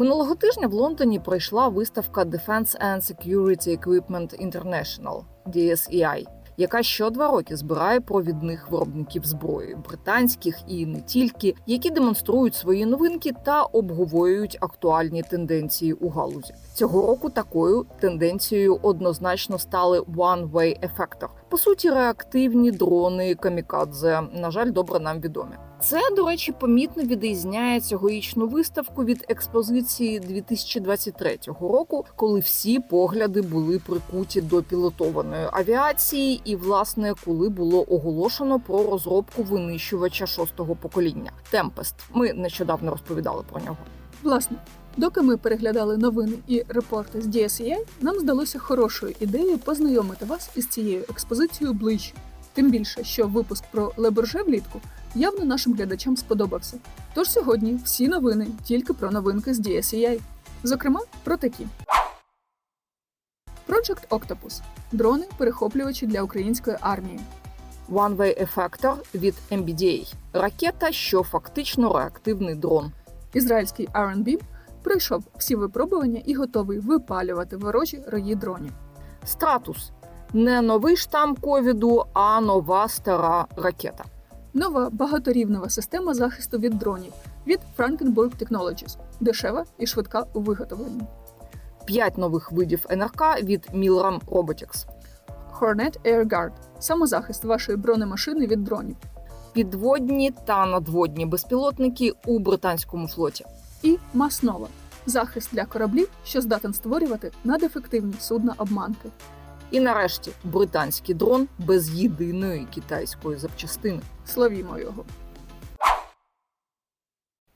Минулого тижня в Лондоні пройшла виставка Defense and Security Equipment International DSEI, яка що два роки збирає провідних виробників зброї, британських і не тільки, які демонструють свої новинки та обговорюють актуальні тенденції у галузі. Цього року такою тенденцією однозначно стали One-Way Effector. По суті, реактивні дрони камікадзе, на жаль, добре нам відомі. Це, до речі, помітно відрізняє цьогорічну виставку від експозиції 2023 року, коли всі погляди були прикуті до пілотованої авіації, і власне, коли було оголошено про розробку винищувача шостого покоління Темпест. Ми нещодавно розповідали про нього. Власне, доки ми переглядали новини і репорти з DSEI, нам здалося хорошою ідеєю познайомити вас із цією експозицією ближче. Тим більше, що випуск про Лебурже влітку явно нашим глядачам сподобався. Тож сьогодні всі новини тільки про новинки з DSEI. Зокрема, про такі. Project Octopus – дрони перехоплювачі для української армії. One-Way Effector від MBDA – ракета, що фактично реактивний дрон. Ізраїльський R&B пройшов всі випробування і готовий випалювати ворожі рої дронів. Стратус не новий штам ковіду, а нова стара ракета. Нова багаторівнева система захисту від дронів від Frankenburg Technologies, дешева і швидка у виготовленні. П'ять нових видів НРК від Milram Robotics. Hornet Air Guard – самозахист вашої бронемашини від дронів. Підводні та надводні безпілотники у британському флоті. І Маснова – захист для кораблів, що здатен створювати надефективні судна обманки. І нарешті британський дрон без єдиної китайської запчастини. Славімо його.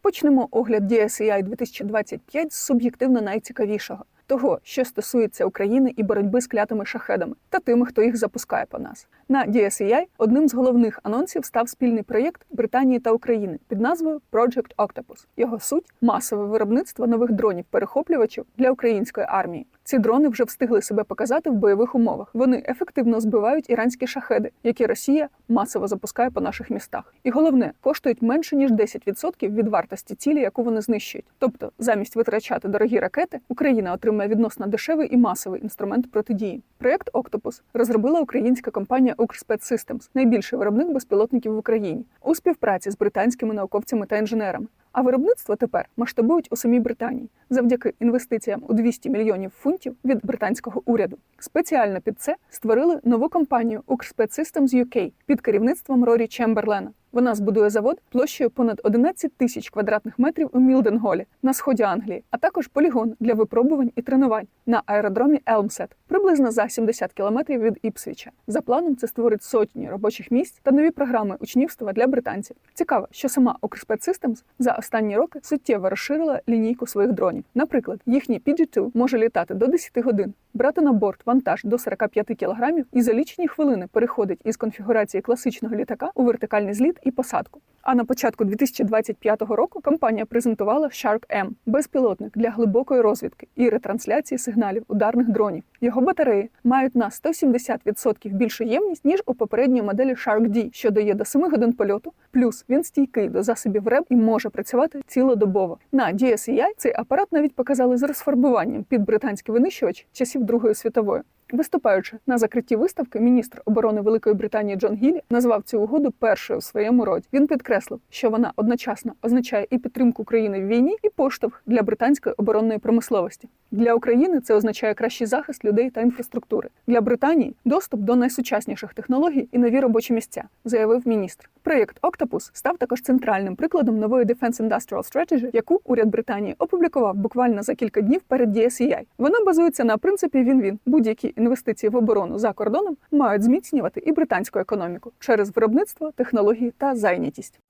Почнемо огляд DSEI 2025 з суб'єктивно найцікавішого того, що стосується України і боротьби з клятими шахедами та тими, хто їх запускає по нас. На DSEI одним з головних анонсів став спільний проєкт Британії та України під назвою Project Octopus. Його суть масове виробництво нових дронів-перехоплювачів для української армії. Ці дрони вже встигли себе показати в бойових умовах. Вони ефективно збивають іранські шахеди, які Росія масово запускає по наших містах. І головне, коштують менше ніж 10% від вартості цілі, яку вони знищують. Тобто, замість витрачати дорогі ракети, Україна отримає відносно дешевий і масовий інструмент протидії. Проєкт Octopus розробила українська компанія Укрспец Systems, найбільший виробник безпілотників в Україні, у співпраці з британськими науковцями та інженерами. А виробництво тепер масштабують у самій Британії завдяки інвестиціям у 200 мільйонів фунтів від британського уряду. Спеціально під це створили нову компанію Укрспец Systems UK під керівництвом Рорі Чемберлена. Вона збудує завод площею понад 11 тисяч квадратних метрів у Мілденголі на сході Англії, а також полігон для випробувань і тренувань на аеродромі Елмсет, приблизно за 70 кілометрів від Іпсвіча. За планом це створить сотні робочих місць та нові програми учнівства для британців. Цікаво, що сама Укрспец Systems за останні роки суттєво розширила лінійку своїх дронів. Наприклад, їхній PG-2 може літати до 10 годин, брати на борт вантаж до 45 кілограмів і за лічені хвилини переходить із конфігурації класичного літака у вертикальний зліт і посадку. А на початку 2025 року компанія презентувала Shark M – безпілотник для глибокої розвідки і ретрансляції сигналів ударних дронів. Його батареї мають на 170% більшу ємність ніж у попередній моделі Shark D, що дає до 7 годин польоту. Плюс він стійкий до засобів РЕБ і може працювати цілодобово. На DSEI цей апарат навіть показали з розфарбуванням під британський винищувач часів Другої світової. Виступаючи на закритті виставки, міністр оборони Великої Британії Джон Гіллі назвав цю угоду першою у своєму роді. Він підкреслив, що вона одночасно означає і підтримку України в війні, і поштовх для британської оборонної промисловості. Для України це означає кращий захист людей та інфраструктури. Для Британії доступ до найсучасніших технологій і нові робочі місця, заявив міністр. Проєкт Octopus став також центральним прикладом нової Defense Industrial Strategy, яку уряд Британії опублікував буквально за кілька днів перед DSEI. Вона базується на принципі він-він. Будь-які інвестиції в оборону за кордоном мають зміцнювати і британську економіку через виробництво, технології та зайнятість.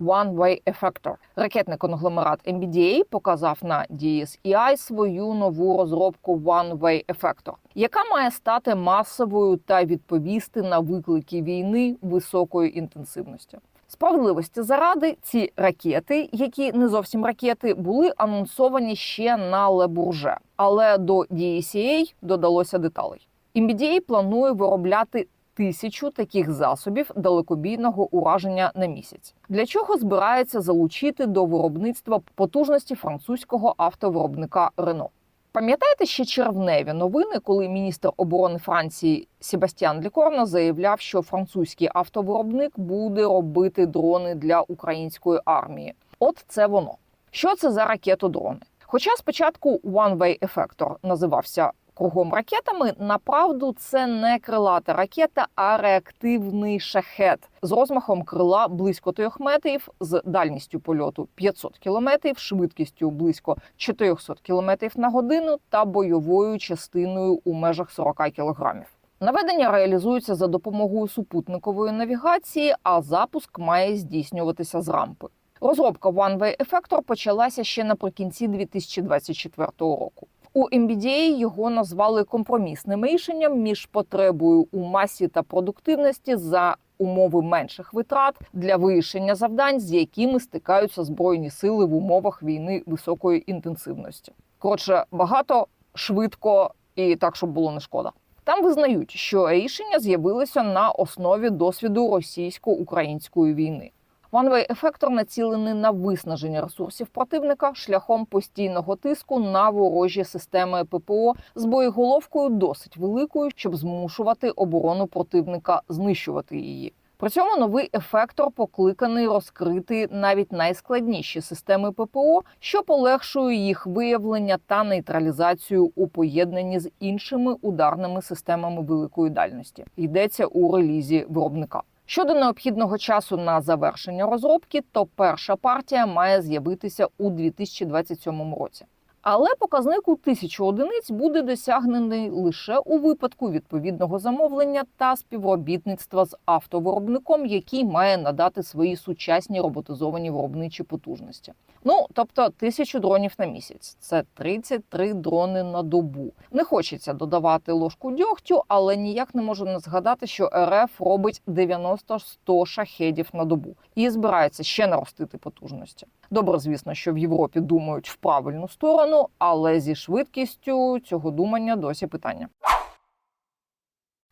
One-Way Effector. Ракетний конгломерат MBDA показав на DSEI свою нову розробку One-Way Effector, яка має стати масовою та відповісти на виклики війни високої інтенсивності. Справедливості заради ці ракети, які не зовсім ракети, були анонсовані ще на Лебурже, але до DSEA додалося деталей. MBDA планує виробляти тисячу таких засобів далекобійного ураження на місяць. Для чого збирається залучити до виробництва потужності французького автовиробника Рено? Пам'ятаєте ще червневі новини, коли міністр оборони Франції Себастьян Лікорно заявляв, що французький автовиробник буде робити дрони для української армії? От це воно. Що це за ракетодрони? Хоча спочатку One Way Effector називався кругом ракетами, направду це не крилата ракета, а реактивний шахет з розмахом крила близько 3 метрів, з дальністю польоту 500 кілометрів, швидкістю близько 400 кілометрів на годину та бойовою частиною у межах 40 кілограмів. Наведення реалізується за допомогою супутникової навігації, а запуск має здійснюватися з рампи. Розробка One Way Effector почалася ще наприкінці 2024 року. У MBDA його назвали компромісним рішенням між потребою у масі та продуктивності за умови менших витрат для вирішення завдань, з якими стикаються збройні сили в умовах війни високої інтенсивності. Коротше, багато, швидко і так, щоб було не шкода. Там визнають, що рішення з'явилося на основі досвіду російсько-української війни. One-Way ефектор націлений на виснаження ресурсів противника шляхом постійного тиску на ворожі системи ППО з боєголовкою досить великою, щоб змушувати оборону противника знищувати її. При цьому новий ефектор покликаний розкрити навіть найскладніші системи ППО, що полегшує їх виявлення та нейтралізацію у поєднанні з іншими ударними системами великої дальності. Йдеться у релізі виробника. Щодо необхідного часу на завершення розробки, то перша партія має з'явитися у 2027 році. Але показник у тисячу одиниць буде досягнений лише у випадку відповідного замовлення та співробітництва з автовиробником, який має надати свої сучасні роботизовані виробничі потужності. Ну тобто тисячу дронів на місяць це 33 дрони на добу. Не хочеться додавати ложку дьогтю, але ніяк не можу не згадати, що РФ робить 90-100 шахедів на добу і збирається ще наростити потужності. Добре, звісно, що в Європі думають в правильну сторону, але зі швидкістю цього думання досі питання.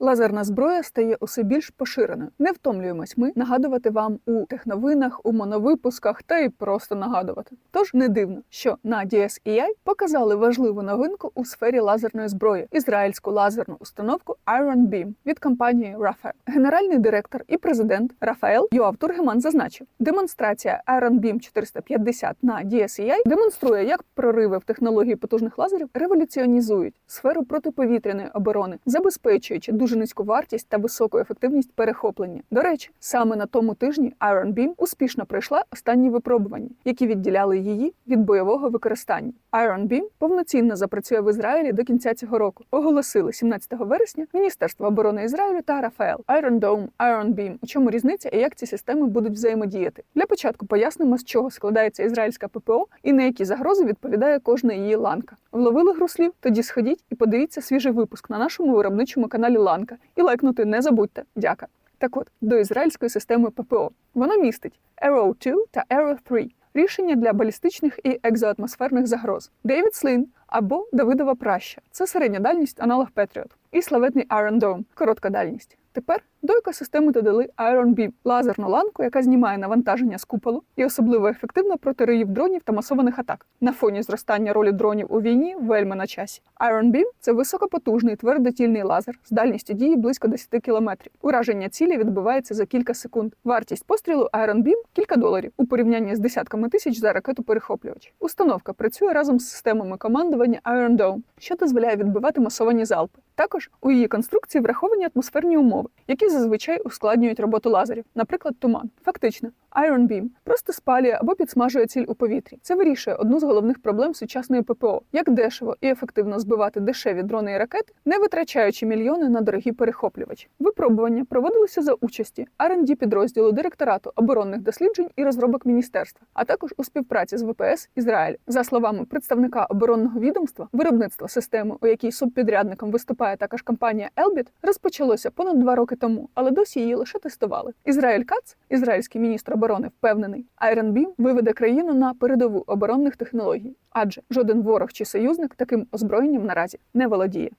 Лазерна зброя стає усе більш поширеною. Не втомлюємось ми нагадувати вам у техновинах, у моновипусках та й просто нагадувати. Тож не дивно, що на DSEI показали важливу новинку у сфері лазерної зброї ізраїльську лазерну установку Iron Beam від компанії Rafael. Генеральний директор і президент Рафаел Йоав Тургеман зазначив, демонстрація Iron Beam 450 на DSEI демонструє, як прориви в технології потужних лазерів революціонізують сферу протиповітряної оборони, забезпечуючи дуже низьку вартість та високу ефективність перехоплення. До речі, саме на тому тижні Iron Beam успішно пройшла останні випробування, які відділяли її від бойового використання. Iron Beam повноцінно запрацює в Ізраїлі до кінця цього року. Оголосили 17 вересня Міністерство оборони Ізраїлю та Рафаел. Iron Dome, Iron Beam. У чому різниця і як ці системи будуть взаємодіяти? Для початку пояснимо, з чого складається ізраїльська ППО і на які загрози відповідає кожна її ланка. Вловили гру слів? Тоді сходіть і подивіться свіжий випуск на нашому виробничому каналі Ланка. І лайкнути не забудьте. Дяка. Так от, до ізраїльської системи ППО. Вона містить Arrow 2 та Arrow 3 рішення для балістичних і екзоатмосферних загроз. Девід Слін або Давидова праща це середня дальність аналог Петріот. І славетний Iron Dome – коротка дальність. Тепер до екосистеми додали Iron Beam – лазерну ланку, яка знімає навантаження з куполу і особливо ефективна проти риїв дронів та масованих атак. На фоні зростання ролі дронів у війні вельми на часі. Iron Beam – це високопотужний твердотільний лазер з дальністю дії близько 10 км. Ураження цілі відбувається за кілька секунд. Вартість пострілу Iron Beam – кілька доларів у порівнянні з десятками тисяч за ракету перехоплювач. Установка працює разом з системами командування Iron Dome, що дозволяє відбивати масовані залпи. Також у її конструкції враховані атмосферні умови, які зазвичай ускладнюють роботу лазерів, наприклад, туман. Фактично, Iron Beam просто спалює або підсмажує ціль у повітрі. Це вирішує одну з головних проблем сучасної ППО: як дешево і ефективно збивати дешеві дрони і ракети, не витрачаючи мільйони на дорогі перехоплювачі. Випробування проводилися за участі R&D підрозділу директорату оборонних досліджень і розробок міністерства, а також у співпраці з ВПС Ізраїль. За словами представника оборонного відомства, виробництво системи, у якій субпідрядником виступає також компанія Elbit, розпочалося понад два роки тому, але досі її лише тестували. Ізраїль Кац, ізраїльський міністр оборони, впевнений, Iron Beam виведе країну на передову оборонних технологій, адже жоден ворог чи союзник таким озброєнням наразі не володіє.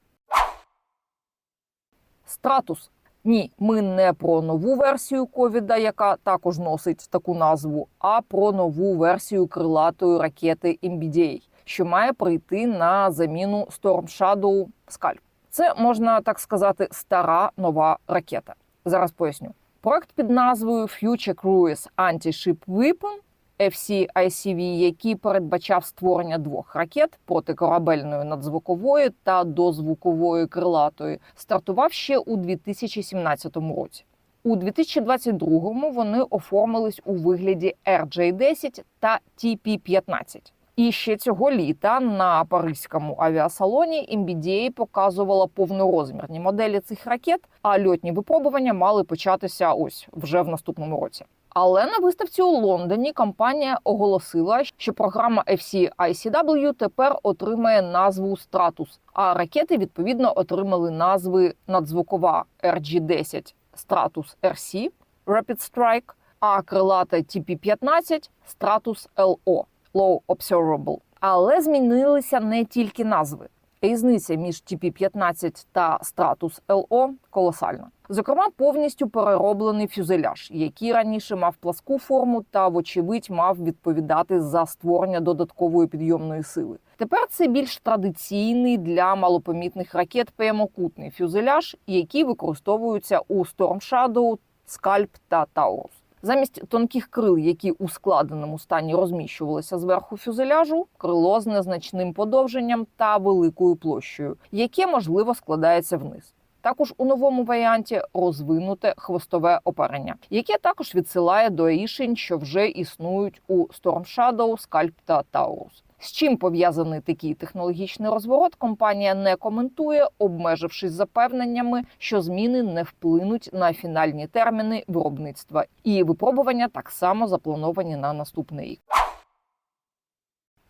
Стратус Ні, ми не про нову версію ковіда, яка також носить таку назву, а про нову версію крилатої ракети MBDA, що має прийти на заміну Storm Shadow Scalp. Це можна так сказати стара нова ракета. Зараз поясню. Проект під назвою Future Cruise Anti-Ship Weapon FCICV, який передбачав створення двох ракет протикорабельної надзвукової та дозвукової крилатої, стартував ще у 2017 році. У 2022-му вони оформились у вигляді RJ-10 та TP-15. І ще цього літа на паризькому авіасалоні MBDA показувала повнорозмірні моделі цих ракет, а льотні випробування мали початися ось вже в наступному році. Але на виставці у Лондоні компанія оголосила, що програма FCICW тепер отримає назву Stratus, а ракети відповідно отримали назви надзвукова RG-10 Stratus RC Rapid Strike, а крилата TP-15 Stratus LO Low Observable. Але змінилися не тільки назви. Різниця між TP-15 та Stratus LO колосальна. Зокрема, повністю перероблений фюзеляж, який раніше мав пласку форму та, вочевидь, мав відповідати за створення додаткової підйомної сили. Тепер це більш традиційний для малопомітних ракет прямокутний фюзеляж, який використовується у Storm Shadow, Scalp та Taurus. Замість тонких крил, які у складеному стані розміщувалися зверху фюзеляжу, крило з незначним подовженням та великою площею, яке можливо складається вниз. Також у новому варіанті розвинуте хвостове оперення, яке також відсилає до рішень, що вже існують у Storm Shadow, Scalp та Taurus. З чим пов'язаний такий технологічний розворот, компанія не коментує, обмежившись запевненнями, що зміни не вплинуть на фінальні терміни виробництва, і випробування так само заплановані на наступний рік.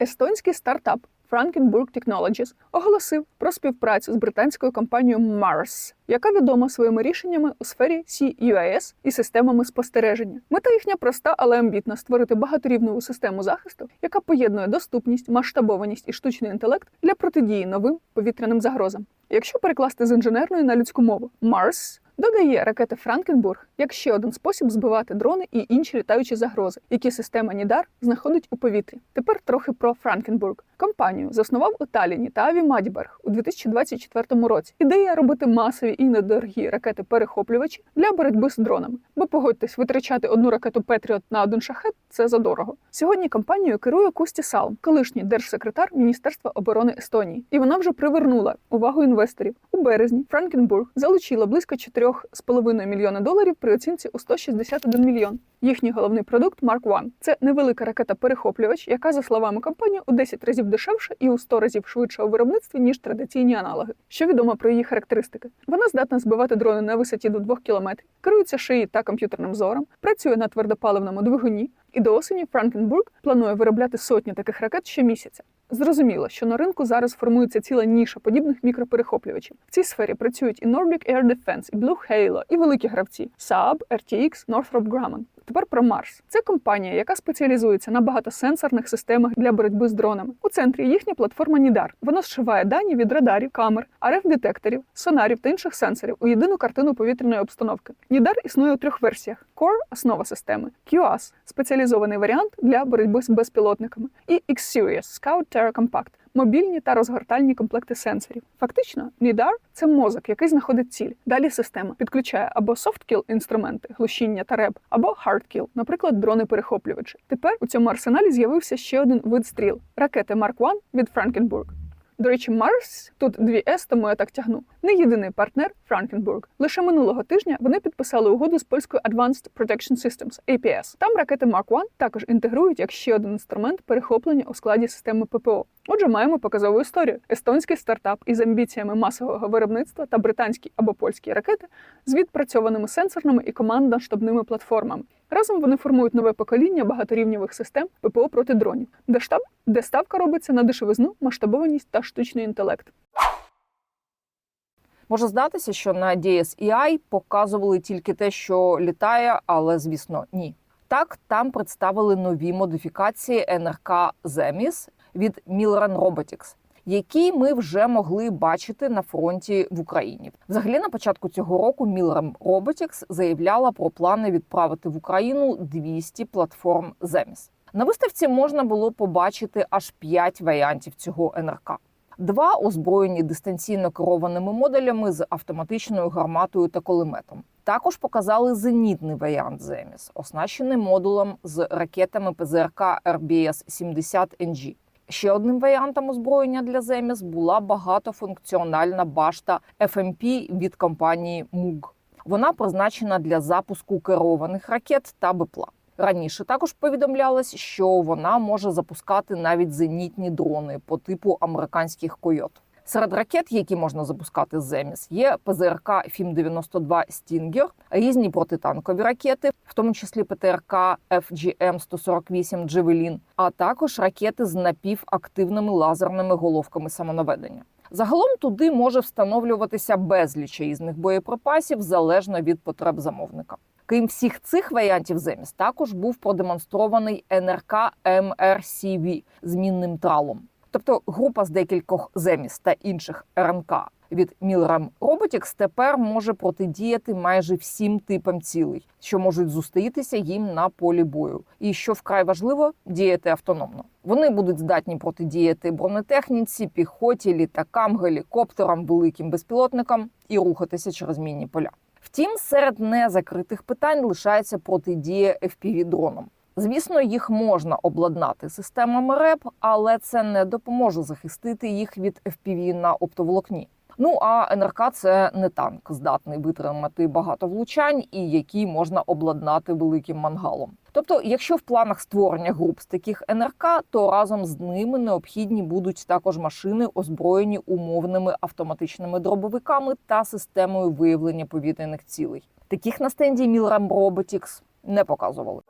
Естонський стартап Frankenburg Technologies оголосив про співпрацю з британською компанією Mars, яка відома своїми рішеннями у сфері CUAS і системами спостереження. Мета їхня проста, але амбітна створити багаторівневу систему захисту, яка поєднує доступність, масштабованість і штучний інтелект для протидії новим повітряним загрозам. Якщо перекласти з інженерної на людську мову, Mars додає ракети Франкенбург як ще один спосіб збивати дрони і інші літаючі загрози, які система Нідар знаходить у повітрі. Тепер трохи про Франкенбург. Компанію заснував у Таліні та Аві Мадіберг у 2024 році. Ідея робити масові і недорогі ракети-перехоплювачі для боротьби з дронами. Бо погодьтесь, витрачати одну ракету Петріот на один шахет це задорого. Сьогодні компанією керує Кусті Салм, колишній держсекретар Міністерства оборони Естонії, і вона вже привернула увагу інвесторів. У березні Франкенбург залучила близько 4,5 мільйона доларів при оцінці у 161 мільйон. Їхній головний продукт Mark One – це невелика ракета-перехоплювач, яка, за словами компанії, у 10 разів дешевша і у 100 разів швидша у виробництві ніж традиційні аналоги. Що відомо про її характеристики? Вона здатна збивати дрони на висоті до 2 км, керується шиї та комп'ютерним зором, працює на твердопаливному двигуні. І до осені Франкенбург планує виробляти сотні таких ракет щомісяця. Зрозуміло, що на ринку зараз формується ціла ніша подібних мікроперехоплювачів. В цій сфері працюють і Nordic Air Defense, і Blue Halo, і великі гравці Saab, RTX, Northrop Grumman. Тепер про Марс. Це компанія, яка спеціалізується на багатосенсорних системах для боротьби з дронами. У центрі їхня платформа Нідар. Вона зшиває дані від радарів, камер, РФ-детекторів, сонарів та інших сенсорів у єдину картину повітряної обстановки. Нідар існує у трьох версіях: Core – основа системи, QAS – спеціалізований варіант для боротьби з безпілотниками, і X-Series – Scout Terra Compact мобільні та розгортальні комплекти сенсорів. Фактично, NIDAR – це мозок, який знаходить ціль. Далі система підключає або soft-kill інструменти, глушіння та реб, або hard-kill, наприклад, дрони-перехоплювачі. Тепер у цьому арсеналі з'явився ще один вид стріл ракети Mark 1 від Frankenburg. До речі, Марс тут дві С, тому я так тягну. Не єдиний партнер Франкенбург. Лише минулого тижня вони підписали угоду з польською Advanced Protection Systems APS. Там ракети Mark I також інтегрують як ще один інструмент перехоплення у складі системи ППО. Отже, маємо показову історію: естонський стартап із амбіціями масового виробництва та британські або польські ракети з відпрацьованими сенсорними і командно-штабними платформами. Разом вони формують нове покоління багаторівнєвих систем ППО проти дронів, де штаб, де ставка робиться на дешевизну, масштабованість та штучний інтелект. Може здатися, що на DSEI показували тільки те, що літає, але звісно, ні. Так, там представили нові модифікації НРК Земіс від Milran Robotics, який ми вже могли бачити на фронті в Україні. Взагалі, на початку цього року Milrem Robotics заявляла про плани відправити в Україну 200 платформ Земіс. На виставці можна було побачити аж 5 варіантів цього НРК. Два озброєні дистанційно керованими модулями з автоматичною гарматою та кулеметом. Також показали зенітний варіант Земіс, оснащений модулем з ракетами ПЗРК RBS-70NG. Ще одним варіантом озброєння для Земіс була багатофункціональна башта FMP від компанії MUG. Вона призначена для запуску керованих ракет та БПЛА. Раніше також повідомлялось, що вона може запускати навіть зенітні дрони по типу американських койот. Серед ракет, які можна запускати з Земіс, є ПЗРК Фім-92 Стінгер, різні протитанкові ракети, в тому числі ПТРК FGM-148 Джевелін, а також ракети з напівактивними лазерними головками самонаведення. Загалом туди може встановлюватися безліч різних боєприпасів залежно від потреб замовника. Крім всіх цих варіантів Земіс, також був продемонстрований НРК МРСВ з мінним тралом. Тобто група з декількох Земіс та інших РНК від Milrem Robotics тепер може протидіяти майже всім типам цілей, що можуть зустрітися їм на полі бою, і що вкрай важливо діяти автономно. Вони будуть здатні протидіяти бронетехніці, піхоті, літакам, гелікоптерам, великим безпілотникам і рухатися через мінні поля. Втім, серед незакритих питань лишається протидія fpv дронам. Звісно, їх можна обладнати системами РЕП, але це не допоможе захистити їх від FPV на оптоволокні. Ну а НРК це не танк, здатний витримати багато влучань і який можна обладнати великим мангалом. Тобто, якщо в планах створення груп з таких НРК, то разом з ними необхідні будуть також машини, озброєні умовними автоматичними дробовиками та системою виявлення повітряних цілей. Таких на стенді Milrem Robotics не показували.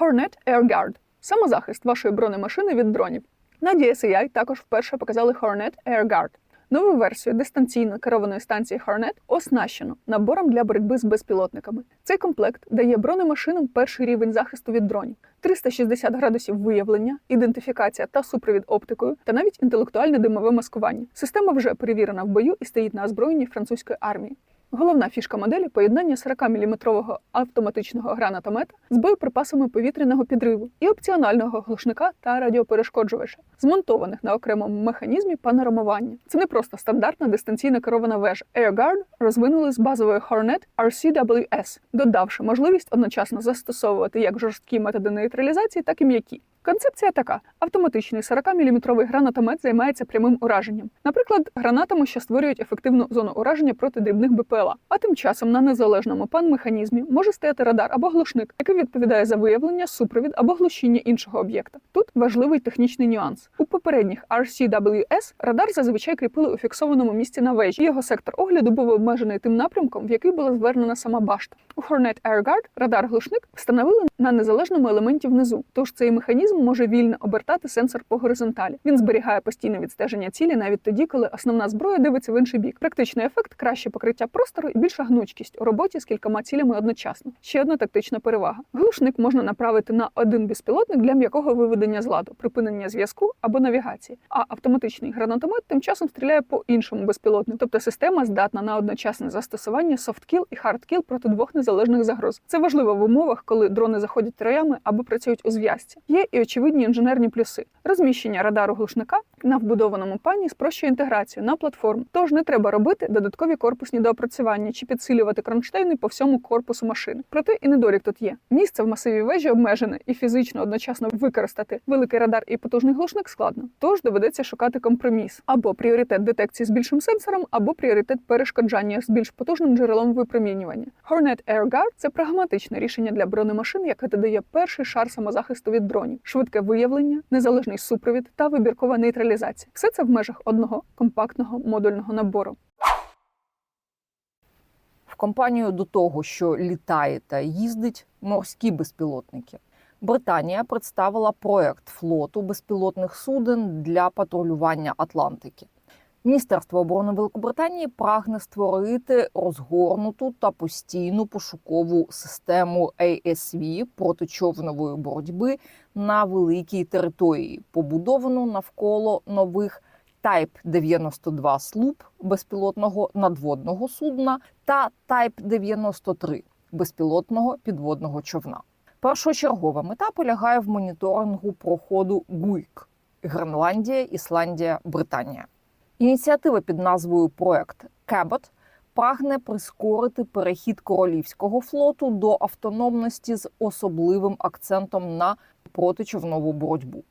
Hornet Air Guard – самозахист вашої бронемашини від дронів. На DSEI також вперше показали Hornet Air Guard. Нову версію дистанційно керованої станції Hornet оснащено набором для боротьби з безпілотниками. Цей комплект дає бронемашинам перший рівень захисту від дронів, 360 градусів виявлення, ідентифікація та супровід оптикою, та навіть інтелектуальне димове маскування. Система вже перевірена в бою і стоїть на озброєнні французької армії. Головна фішка моделі поєднання 40-мм автоматичного гранатомета з боєприпасами повітряного підриву і опціонального глушника та радіоперешкоджувача, змонтованих на окремому механізмі панорамування. Це не просто стандартна дистанційно керована вежа. AirGuard розвинули з базової Hornet RCWS, додавши можливість одночасно застосовувати як жорсткі методи нейтралізації, так і м'які. Концепція така: автоматичний 40-мм гранатомет займається прямим ураженням, наприклад, гранатами, що створюють ефективну зону ураження проти дрібних БПЛА. А тим часом на незалежному пан-механізмі може стояти радар або глушник, який відповідає за виявлення, супровід або глушіння іншого об'єкта. Тут важливий технічний нюанс. У попередніх RCWS радар зазвичай кріпили у фіксованому місці на вежі. Його сектор огляду був обмежений тим напрямком, в який була звернена сама башта. У Hornet Air Guard радар-глушник встановили на незалежному елементі внизу, тож цей механізм може вільно обертати сенсор по горизонталі. Він зберігає постійне відстеження цілі навіть тоді, коли основна зброя дивиться в інший бік. Практичний ефект краще покриття простору і більша гнучкість у роботі з кількома цілями одночасно. Ще одна тактична перевага: глушник можна направити на один безпілотник для м'якого виведення з ладу, припинення зв'язку або навігації. А автоматичний гранатомет тим часом стріляє по іншому безпілотнику. Тобто система здатна на одночасне застосування софткіл і хардкіл проти двох незалежних загроз. Це важливо в умовах, коли дрони заходять роями або працюють у зв'язці. Є і очевидні інженерні плюси. Розміщення радару глушника на вбудованому пані спрощує інтеграцію на платформу. Тож не треба робити додаткові корпусні доопрацювання чи підсилювати кронштейни по всьому корпусу машини. Проте і недолік тут є. Місце в масиві вежі обмежене і фізично одночасно використати великий радар і потужний глушник складно. Тож доведеться шукати компроміс або пріоритет детекції з більшим сенсором, або пріоритет перешкоджання з більш потужним джерелом випромінювання. Hornet Air Guard – це прагматичне рішення для бронемашин, яке додає перший шар самозахисту від дронів, швидке виявлення, незалежний супровід та вибіркова нейтралізація. Все це в межах одного компактного модульного набору. В компанію до того, що літає та їздить морські безпілотники. Британія представила проект флоту безпілотних суден для патрулювання Атлантики. Міністерство оборони Великобританії прагне створити розгорнуту та постійну пошукову систему ASV протичовнової боротьби на великій території, побудовану навколо нових Type 92 слуп безпілотного надводного судна та Type 93 безпілотного підводного човна. Першочергова мета полягає в моніторингу проходу ГУЙК Гренландія, Ісландія, Британія. Ініціатива під назвою Проект Кебот прагне прискорити перехід королівського флоту до автономності з особливим акцентом на протичовнову боротьбу,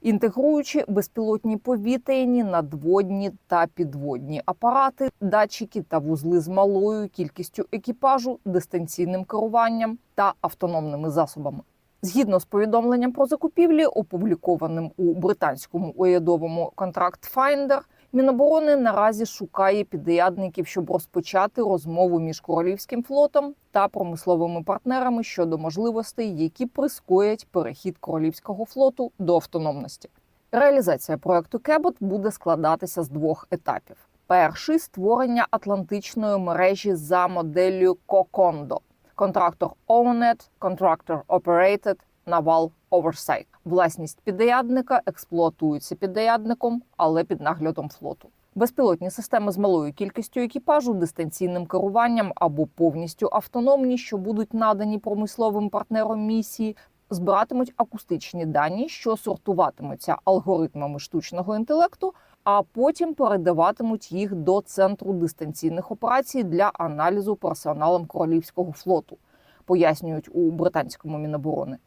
інтегруючи безпілотні повітряні, надводні та підводні апарати, датчики та вузли з малою кількістю екіпажу, дистанційним керуванням та автономними засобами. Згідно з повідомленням про закупівлі, опублікованим у британському урядовому контракт Finder, Міноборони наразі шукає підрядників, щоб розпочати розмову між королівським флотом та промисловими партнерами щодо можливостей, які прискорять перехід королівського флоту до автономності. Реалізація проекту Кебот буде складатися з двох етапів: перший створення атлантичної мережі за моделлю Кокондо, контрактор Owned, Contractor Operated, Naval Oversight. Власність підрядника експлуатується підрядником, але під наглядом флоту. Безпілотні системи з малою кількістю екіпажу, дистанційним керуванням або повністю автономні, що будуть надані промисловим партнерам місії, збиратимуть акустичні дані, що сортуватимуться алгоритмами штучного інтелекту, а потім передаватимуть їх до центру дистанційних операцій для аналізу персоналом королівського флоту, пояснюють у британському міноборони.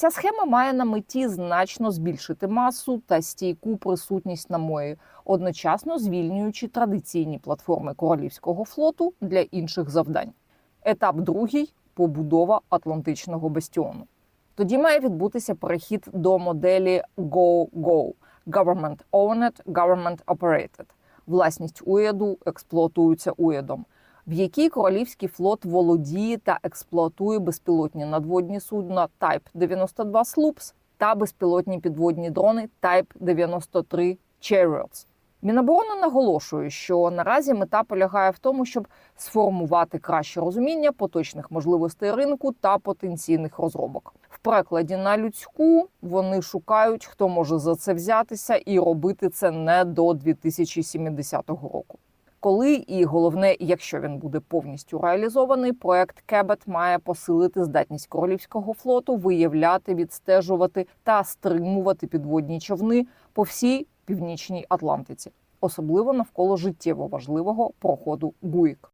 Ця схема має на меті значно збільшити масу та стійку присутність на морі, одночасно звільнюючи традиційні платформи королівського флоту для інших завдань. Етап другий побудова Атлантичного бастіону. Тоді має відбутися перехід до моделі Go-Go – Government Owned, Government Operated. Власність уряду експлуатується урядом, в якій королівський флот володіє та експлуатує безпілотні надводні судна Type 92 Sloops та безпілотні підводні дрони Type 93 Chariots. Міноборони наголошує, що наразі мета полягає в тому, щоб сформувати краще розуміння поточних можливостей ринку та потенційних розробок. В перекладі на людську вони шукають, хто може за це взятися і робити це не до 2070 року. Коли і головне, якщо він буде повністю реалізований, проект Кебет має посилити здатність королівського флоту виявляти, відстежувати та стримувати підводні човни по всій північній Атлантиці, особливо навколо життєво важливого проходу ГУІК.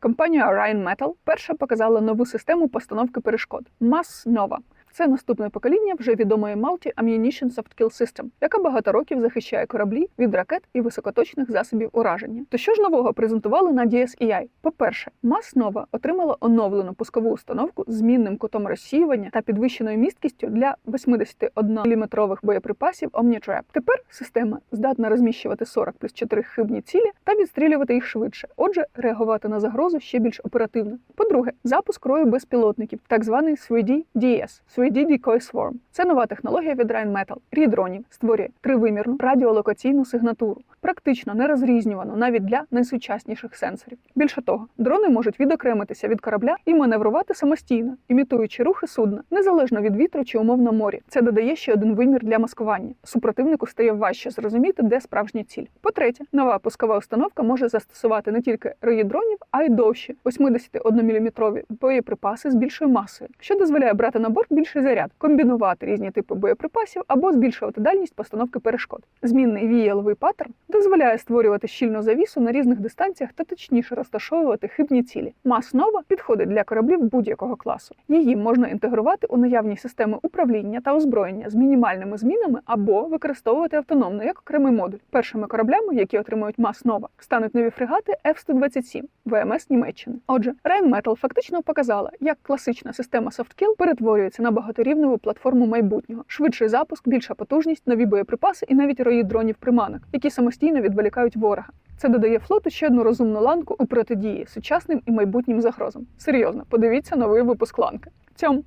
Компанія Orion Metal перша показала нову систему постановки перешкод Mass Nova. Це наступне покоління вже відомої Multi Ammunition Soft Kill System, яка багато років захищає кораблі від ракет і високоточних засобів ураження. То що ж нового презентували на DSEI? По-перше, Mass Nova отримала оновлену пускову установку з змінним кутом розсіювання та підвищеною місткістю для 81-мм боєприпасів Omnitrap. Тепер система здатна розміщувати 40 плюс 4 хибні цілі та відстрілювати їх швидше. Отже, реагувати на загрозу ще більш оперативно. По-друге, запуск рою безпілотників, так званий 3D DS – 3D Decoy Swarm. Це нова технологія від Rheinmetall. Рій дронів створює тривимірну радіолокаційну сигнатуру, практично нерозрізнювану навіть для найсучасніших сенсорів. Більше того, дрони можуть відокремитися від корабля і маневрувати самостійно, імітуючи рухи судна, незалежно від вітру чи умов на морі. Це додає ще один вимір для маскування. Супротивнику стає важче зрозуміти, де справжня ціль. По-третє, нова пускова установка може застосувати не тільки рої дронів, а й довші 81-мм боєприпаси з більшою масою, що дозволяє брати на борт більший заряд, комбінувати різні типи боєприпасів або збільшувати дальність постановки перешкод. Змінний віяловий паттерн дозволяє створювати щільну завісу на різних дистанціях та точніше розташовувати хибні цілі. Мас нова підходить для кораблів будь-якого класу. Її можна інтегрувати у наявні системи управління та озброєння з мінімальними змінами або використовувати автономно як окремий модуль. Першими кораблями, які отримують мас нова, стануть нові фрегати F-127 ВМС Німеччини. Отже, Rheinmetall фактично показала, як класична система SoftKill перетворюється на багаторівневу платформу майбутнього, швидший запуск, більша потужність, нові боєприпаси і навіть рої дронів приманок, які самостійно відволікають ворога. Це додає флоту ще одну розумну ланку у протидії сучасним і майбутнім загрозам. Серйозно, подивіться новий випуск ланки. Цьому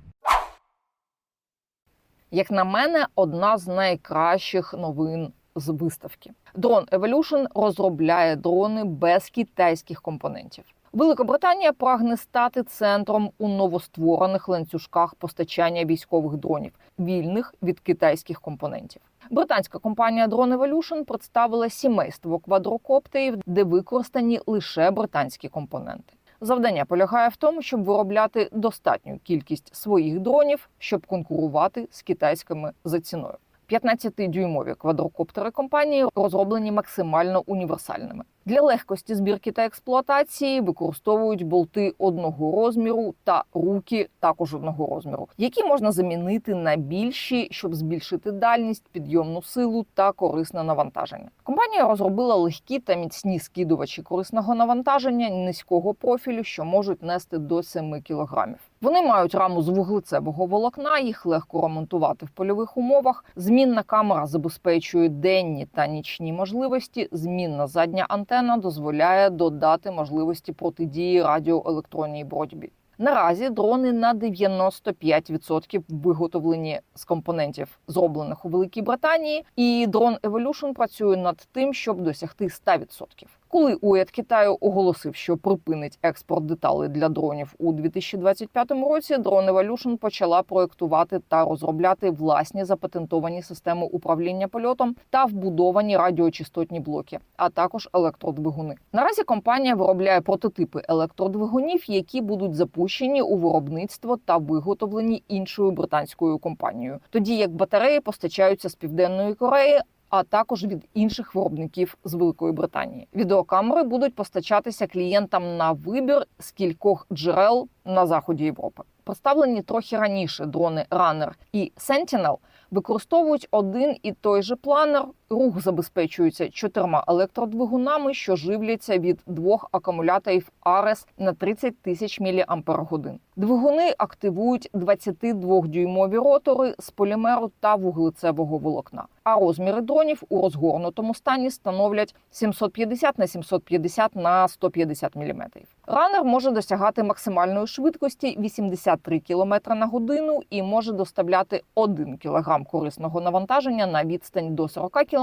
Як на мене, одна з найкращих новин з виставки. Drone Evolution розробляє дрони без китайських компонентів. Великобританія прагне стати центром у новостворених ланцюжках постачання військових дронів, вільних від китайських компонентів. Британська компанія Drone Evolution представила сімейство квадрокоптерів, де використані лише британські компоненти. Завдання полягає в тому, щоб виробляти достатню кількість своїх дронів, щоб конкурувати з китайськими за ціною. 15-дюймові квадрокоптери компанії розроблені максимально універсальними. Для легкості збірки та експлуатації використовують болти одного розміру та руки також одного розміру, які можна замінити на більші, щоб збільшити дальність, підйомну силу та корисне навантаження. Компанія розробила легкі та міцні скидувачі корисного навантаження низького профілю, що можуть нести до 7 кілограмів. Вони мають раму з вуглецевого волокна, їх легко ремонтувати в польових умовах. Змінна камера забезпечує денні та нічні можливості. Змінна задня антенна дозволяє додати можливості протидії радіоелектронній боротьбі. Наразі дрони на 95% виготовлені з компонентів, зроблених у Великій Британії, і дрон Evolution працює над тим, щоб досягти 100%. Коли уряд Китаю оголосив, що припинить експорт деталей для дронів у 2025 році, Drone Evolution почала проектувати та розробляти власні запатентовані системи управління польотом та вбудовані радіочастотні блоки, а також електродвигуни. Наразі компанія виробляє прототипи електродвигунів, які будуть запущені у виробництво та виготовлені іншою британською компанією, тоді як батареї постачаються з південної Кореї а також від інших виробників з Великої Британії. Відеокамери будуть постачатися клієнтам на вибір з кількох джерел на заході Європи. Представлені трохи раніше дрони Runner і Sentinel використовують один і той же планер. Рух забезпечується чотирма електродвигунами, що живляться від двох акумуляторів Ares на 30 тисяч мАч. Двигуни активують 22-дюймові ротори з полімеру та вуглецевого волокна. А розміри дронів у розгорнутому стані становлять 750 на 750 на 150 мм. Ранер може досягати максимальної швидкості 83 км на годину і може доставляти 1 кг корисного навантаження на відстань до 40 км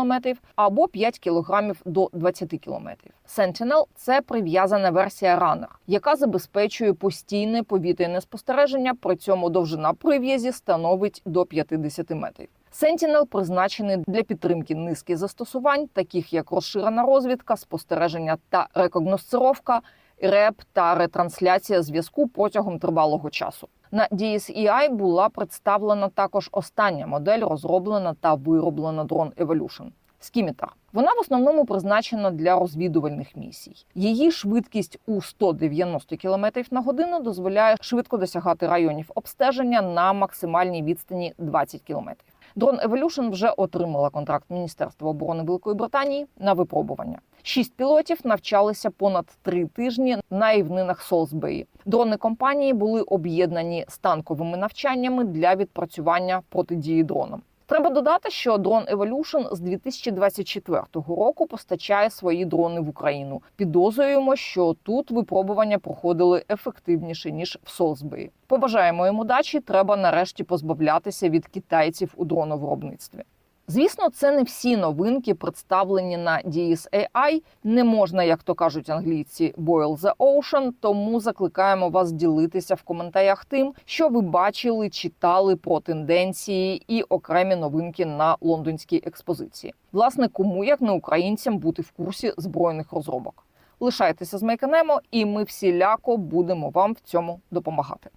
або 5 кг до 20 км. Sentinel – це прив'язана версія Runner, яка забезпечує постійне повітряне спостереження. При цьому довжина прив'язі становить до 50 метрів. Sentinel призначений для підтримки низки застосувань, таких як розширена розвідка, спостереження та рекогносцировка, реп та ретрансляція зв'язку протягом тривалого часу. На DSEI була представлена також остання модель, розроблена та вироблена Drone Evolution – Skimitar. Вона в основному призначена для розвідувальних місій. Її швидкість у 190 км на годину дозволяє швидко досягати районів обстеження на максимальній відстані 20 км. Drone Evolution вже отримала контракт Міністерства оборони Великої Британії на випробування. Шість пілотів навчалися понад три тижні на рівнинах Солсбеї. Дрони компанії були об'єднані з танковими навчаннями для відпрацювання протидії дронам. Треба додати, що Drone Evolution з 2024 року постачає свої дрони в Україну. Підозрюємо, що тут випробування проходили ефективніше ніж в Солсбеї. Побажаємо йому дачі. Треба нарешті позбавлятися від китайців у дроновиробництві. Звісно, це не всі новинки, представлені на DSAI. Не можна, як то кажуть англійці, boil the ocean, Тому закликаємо вас ділитися в коментарях тим, що ви бачили, читали про тенденції і окремі новинки на лондонській експозиції. Власне, кому як не українцям бути в курсі збройних розробок. Лишайтеся з Мейканемо, і ми всіляко будемо вам в цьому допомагати.